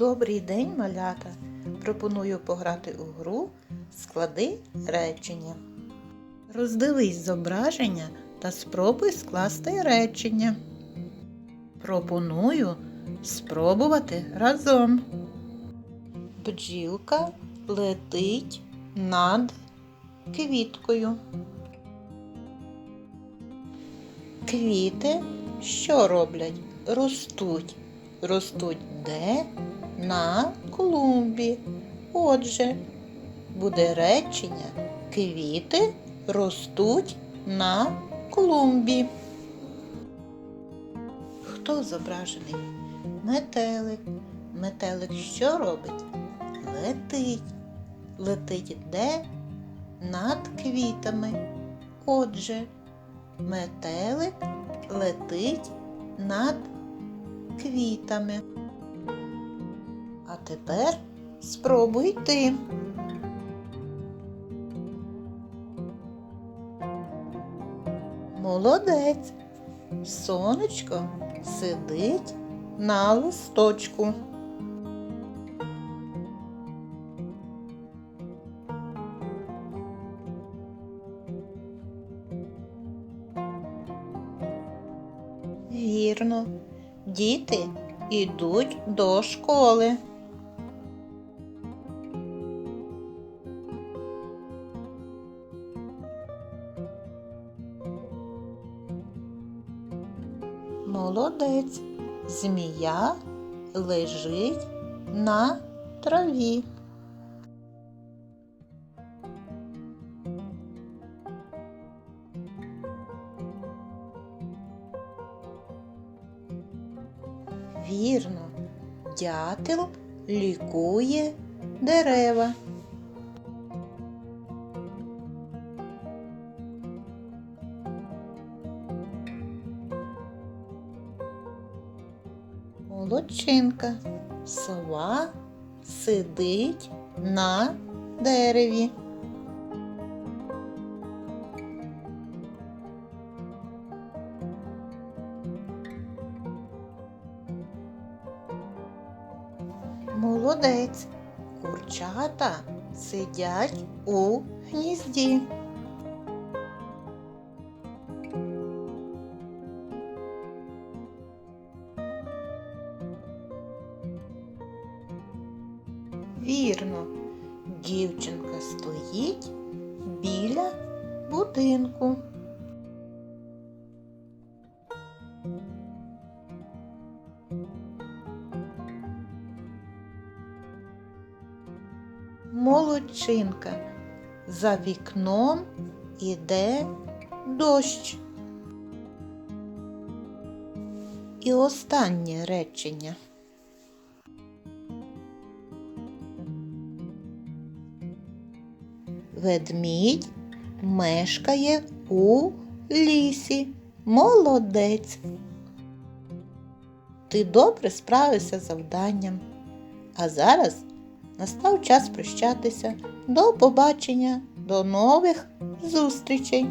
Добрий день, малята! Пропоную пограти у гру Склади речення. Роздивись зображення та спробуй скласти речення. Пропоную спробувати разом. Бджілка летить над квіткою. Квіти що роблять? Ростуть. Ростуть де? На клумбі. Отже, буде речення квіти ростуть на клумбі. Хто зображений? Метелик. Метелик що робить? Летить. Летить де? Над квітами. Отже, метелик летить над квітами. А тепер спробуй ти. Молодець. Сонечко сидить на листочку. Вірно, діти йдуть до школи. Молодець. Змія лежить на траві. Вірно, дятел лікує дерева. Молодчинка. Сова сидить на дереві. Молодець. Курчата сидять у гнізді. Вірно, дівчинка стоїть біля будинку. Молодчинка. За вікном іде дощ. І останнє речення. Ведмідь мешкає у лісі. Молодець. Ти добре справився з завданням. А зараз настав час прощатися. До побачення, до нових зустрічей!